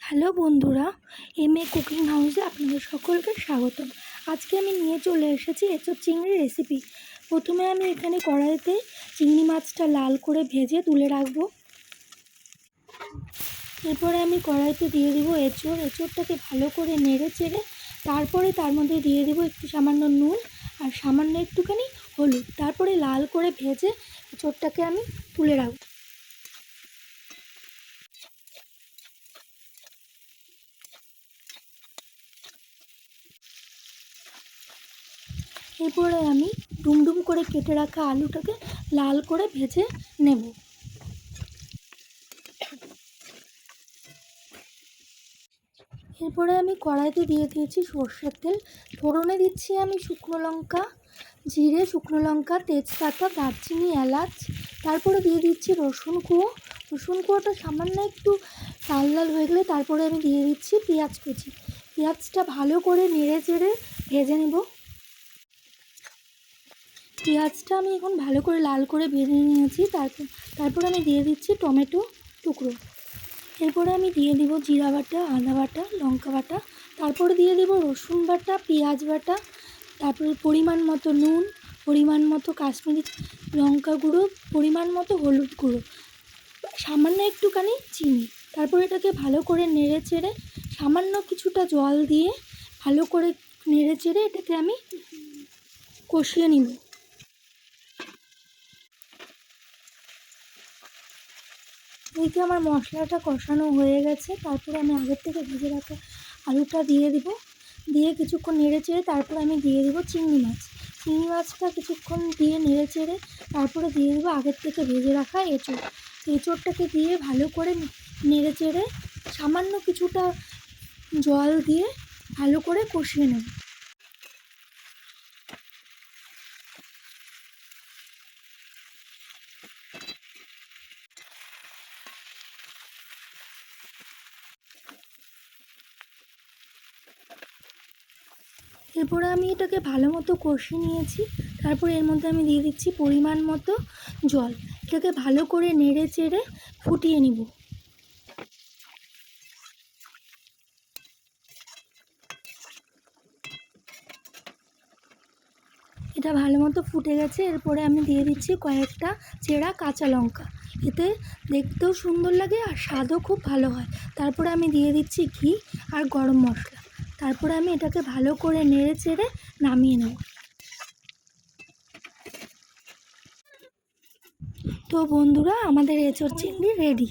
Hello বন্ধুরা M A cooking হাউসে আপনাদের সকলকে স্বাগত আজকে আমি নিয়ে চলে এসেছি এঁচোড় চিংড়ির রেসিপি প্রথমে আমি এখানে কড়াইতে চিংড়ি মাছটা লাল করে ভেজে তুলে রাখব। এরপরে আমি কড়াইতে দিয়ে দিব এঁচোড়। এঁচোড়টাকে ভালো করে নেড়ে চেড়ে তারপরে তার মধ্যে দিয়ে দেবো একটু সামান্য নুন আর সামান্য একটুখানি হলুদ। তারপরে লাল করে ভেজে এঁচোড়টাকে আমি তুলে রাখব। এরপরে আমি ডুমডুম করে কেটে রাখা আলুটাকে লাল করে ভেজে নেব। এরপরে আমি কড়াইতে দিয়ে দিয়েছি সর্ষের তেল। ফোড়নে দিচ্ছি আমি শুকনো লঙ্কা, জিরে, শুকনো লঙ্কা, তেজপাতা, দারচিনি, এলাচ। তারপরে দিয়ে দিচ্ছি রসুন কুয়ো। রসুন কুয়োটা সামান্য একটু লাল লাল হয়ে গেলে তারপরে আমি দিয়ে দিচ্ছি পেঁয়াজ কুচি। পেঁয়াজটা ভালো করে নেড়ে চেড়ে ভেজে নেব। পেঁয়াজটা আমি এখন ভালো করে লাল করে ভেজে নিয়েছি। তারপর তারপর আমি দিয়ে দিচ্ছি টমেটো টুকরো। এরপরে আমি দিয়ে দিব জিরা বাটা, আদা বাটা, লঙ্কা বাটা। তারপরে দিয়ে দিব রসুন বাটা, পেঁয়াজ বাটা। তারপরে পরিমাণ মতো নুন, পরিমাণ মতো কাশ্মীরি লঙ্কা গুঁড়ো, পরিমাণ মতো হলুদ গুঁড়ো। সামান্য একটুখানি চিনি। তারপর এটাকে ভালো করে নেড়ে চেড়ে, সামান্য কিছুটা জল দিয়ে ভালো করে নেড়ে চেড়ে এটাকে আমি কষিয়ে নিব। এইদিকে আমার মশলাটা কষানো হয়ে গেছে। তারপরে আমি আগের থেকে ভেজে রাখা আলুটা দিয়ে দিব। দিয়ে কিছুক্ষণ নেড়ে চেড়ে তারপরে আমি দিয়ে দেবো চিংড়ি মাছ। চিংড়ি মাছটা কিছুক্ষণ দিয়ে নেড়ে চেড়ে তারপরে দিয়ে দেবো আগের থেকে ভেজে রাখা এঁচোড়। এঁচোড়টাকে দিয়ে ভালো করে নেড়ে চেড়ে সামান্য কিছুটা জল দিয়ে ভালো করে কষিয়ে নেব। এরপরে আমি এটাকে ভালো মতো কষিয়ে নিয়েছি। তারপরে এর মধ্যে আমি দিয়ে দিচ্ছি পরিমাণ মতো জল। এটাকে ভালো করে নেড়ে চেড়ে ফুটিয়ে নিব। এটা ভালো মতো ফুটে গেছে। এরপরে আমি দিয়ে দিচ্ছি কয়েকটা চেরা কাঁচা লঙ্কা। এতে দেখতেও সুন্দর লাগে আর স্বাদও খুব ভালো হয়। তারপরে আমি দিয়ে দিচ্ছি ঘি আর গরম মশলা। তারপরে আমি এটাকে ভালো করে নেড়ে চেড়ে নামিয়ে নেব। তো বন্ধুরা, আমাদের এঁচড় চিংড়ি রেডি